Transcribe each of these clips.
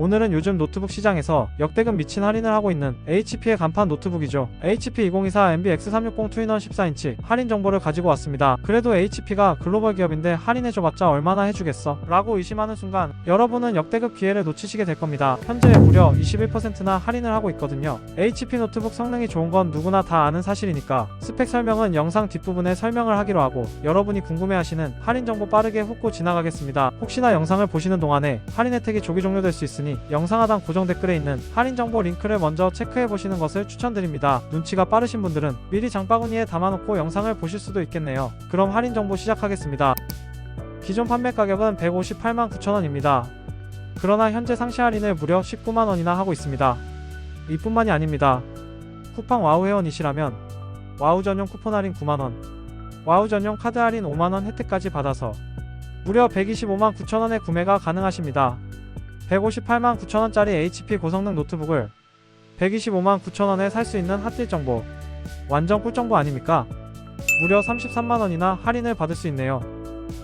오늘은 요즘 노트북 시장에서 역대급 미친 할인을 하고 있는 HP의 간판 노트북이죠. HP 2024 MB X360 2인원 14인치 할인 정보를 가지고 왔습니다. 그래도 HP가 글로벌 기업인데 할인해줘봤자 얼마나 해주겠어? 라고 의심하는 순간 여러분은 역대급 기회를 놓치시게 될 겁니다. 현재 무려 21%나 할인을 하고 있거든요. HP 노트북 성능이 좋은 건 누구나 다 아는 사실이니까 스펙 설명은 영상 뒷부분에 설명을 하기로 하고 여러분이 궁금해하시는 할인 정보 빠르게 훑고 지나가겠습니다. 혹시나 영상을 보시는 동안에 할인 혜택이 조기 종료될 수 있으니 영상 하단 고정 댓글에 있는 할인 정보 링크를 먼저 체크해 보시는 것을 추천드립니다. 눈치가 빠르신 분들은 미리 장바구니에 담아놓고 영상을 보실 수도 있겠네요. 그럼 할인 정보 시작하겠습니다. 기존 판매 가격은 158만 9천원입니다. 그러나 현재 상시 할인을 무려 19만 원이나 하고 있습니다. 이뿐만이 아닙니다. 쿠팡 와우 회원이시라면 와우 전용 쿠폰 할인 9만 원, 와우 전용 카드 할인 5만 원 혜택까지 받아서 무려 125만 9천 원에 구매가 가능하십니다. 158만 9천 원짜리 HP 고성능 노트북을 125만 9천 원에 살 수 있는 핫딜 정보. 완전 꿀 정보 아닙니까? 무려 33만 원이나 할인을 받을 수 있네요.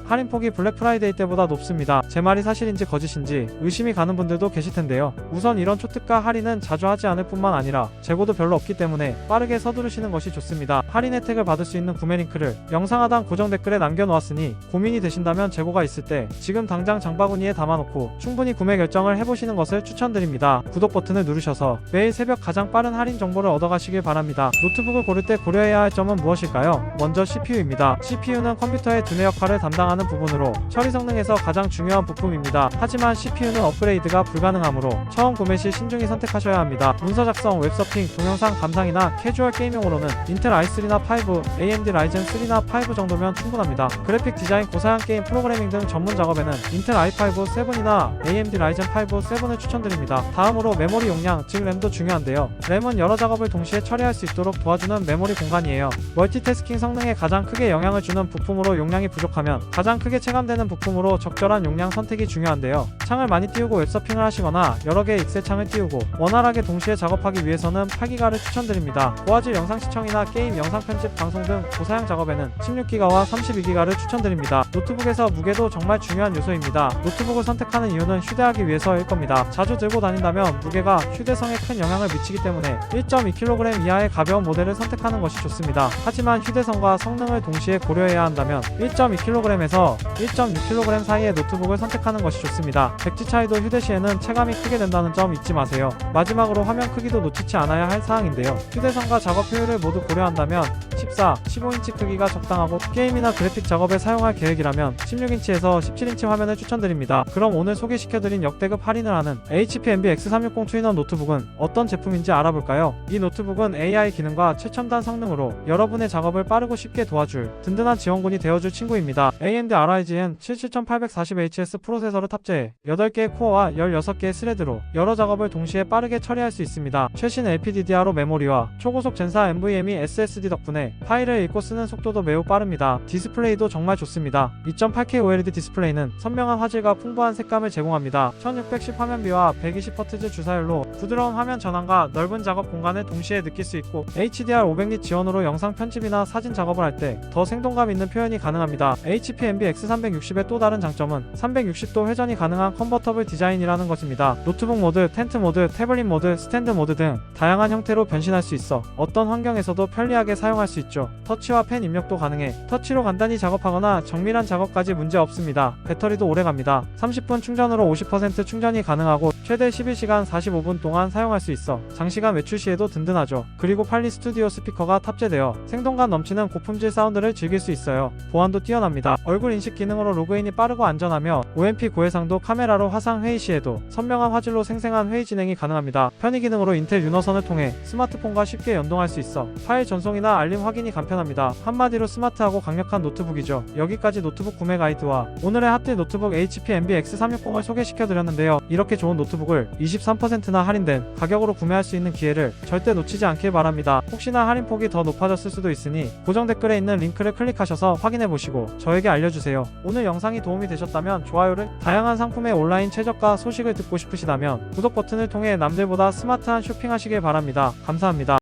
할인 폭이 블랙 프라이데이 때보다 높습니다. 제 말이 사실인지 거짓인지 의심이 가는 분들도 계실 텐데요. 우선 이런 초특가 할인은 자주 하지 않을 뿐만 아니라 재고도 별로 없기 때문에 빠르게 서두르시는 것이 좋습니다. 할인 혜택을 받을 수 있는 구매 링크를 영상 하단 고정 댓글에 남겨놓았으니 고민이 되신다면 재고가 있을 때 지금 당장 장바구니에 담아놓고 충분히 구매 결정을 해보시는 것을 추천드립니다. 구독 버튼을 누르셔서 매일 새벽 가장 빠른 할인 정보를 얻어가시길 바랍니다. 노트북을 고를 때 고려해야 할 점은 무엇일까요? 먼저 CPU입니다. CPU는 컴퓨터의 두뇌 역할을 담당하는 부분으로 처리 성능에서 가장 중요한 부품입니다. 하지만 CPU는 업그레이드가 불가능하므로 처음 구매 시 신중히 선택하셔야 합니다. 문서 작성, 웹서핑, 동영상 감상이나 캐주얼 게이밍으로는 인텔 i3나 5, AMD 라이젠 3나 5 정도면 충분합니다. 그래픽 디자인, 고사양 게임 프로그래밍 등 전문 작업에는 인텔 i5 7이나 AMD 라이젠 5 7을 추천드립니다. 다음으로 메모리 용량, 즉 램도 중요한데요. 램은 여러 작업을 동시에 처리할 수 있도록 도와주는 메모리 공간이에요. 멀티태스킹 성능에 가장 크게 영향을 주는 부품으로 용량이 부족하면 가장 크게 체감되는 부품으로 적절한 용량 선택이 중요한데요. 창을 많이 띄우고 웹서핑을 하시거나 여러 개의 익셀 창을 띄우고 원활하게 동시에 작업하기 위해서는 8기가를 추천드립니다. 고화질 영상 시청이나 게임 영상 편집, 방송 등 고사양 작업에는 16기가와 32기가를 추천드립니다. 노트북에서 무게도 정말 중요한 요소입니다. 노트북을 선택하는 이유는 휴대하기 위해서일 겁니다. 자주 들고 다닌다면 무게가 휴대성에 큰 영향을 미치기 때문에 1.2kg 이하의 가벼운 모델을 선택하는 것이 좋습니다. 하지만 휴대성과 성능을 동시에 고려해야 한다면 1.2kg에서 1.6kg 사이의 노트북을 선택하는 것이 좋습니다. 백지 차이도 휴대 시에는 체감이 크게 된다는 점 잊지 마세요. 마지막으로 화면 크기도 놓치지 않아야 할 사항인데요. 휴대성과 작업 효율을 모두 고려한다면 14, 15인치 크기가 적당하고 게임이나 그래픽 작업에 사용할 계획이라면 16인치에서 17인치 화면을 추천드립니다. 그럼 오늘 소개시켜드린 역대급 할인을 하는 HP MB X360 2인원 노트북은 어떤 제품인지 알아볼까요? 이 노트북은 AI 기능과 최첨단 성능으로 여러분의 작업을 빠르고 쉽게 도와줄 든든한 지원군이 되어줄 친구입니다. AMD Ryzen 7840HS 프로세서를 탑재해 8개의 코어와 16개의 스레드로 여러 작업을 동시에 빠르게 처리할 수 있습니다. 최신 LPDDR5 메모리와 초고속 젠사 NVMe SSD 덕분에 파일을 읽고 쓰는 속도도 매우 빠릅니다. 디스플레이도 정말 좋습니다. 2.8K OLED 디스플레이는 선명한 화질과 풍부한 색감을 제공합니다. 1610 화면비와 120Hz 주사율로 부드러운 화면 전환과 넓은 작업 공간을 동시에 느낄 수 있고 HDR 500닛 지원으로 영상 편집이나 사진 작업을 할 때 더 생동감 있는 표현이 가능합니다. HP MB X360의 또 다른 장점은 360도 회전이 가능한 컨버터블 디자인이라는 것입니다. 노트북 모드, 텐트 모드, 태블릿 모드, 스탠드 모드 등 다양한 형태로 변신할 수 있어 어떤 환경에서도 편리하게 사용할 수 있죠. 터치와 펜 입력도 가능해 터치로 간단히 작업하거나 정밀한 작업까지 문제 없습니다. 배터리도 오래 갑니다. 30분 충전으로 50% 충전이 가능하고 최대 11시간 45분 동안 사용할 수 있어 장시간 외출 시에도 든든하죠. 그리고 팔리 스튜디오 스피커가 탑재되어 생동감 넘치는 고품질 사운드를 즐길 수 있어요. 보안도 뛰어납니다. 얼굴 인식 기능으로 로그인이 빠르고 안전하며 OMP 고해상도 카메라로 화상 회의 시에도 선명한 화질로 생생한 회의 진행이 가능합니다. 편의 기능으로 인텔 유너선을 통해 스마트폰과 쉽게 연동할 수 있어 파일 전송이나 알림 확인이 간편합니다. 한마디로 스마트하고 강력한 노트북이죠. 여기까지 노트북 구매 가이드와 오늘의 핫딜 노트북 HP MB X360을 소개시켜드렸는데요. 이렇게 좋은 노트북을 23%나 할인된 가격으로 구매할 수 있는 기회를 절대 놓치지 않길 바랍니다. 혹시나 할인폭이 더 높아졌을 수도 있으니 고정 댓글에 있는 링크를 클릭하셔서 확인해보시고 저에게 알려주세요. 오늘 영상이 도움이 되셨다면 좋아요를 다양한 상품의 온라인 최저가 소식을 듣고 싶으시다면 구독 버튼을 통해 남들보다 스마트한 쇼핑하시길 바랍니다. 감사합니다.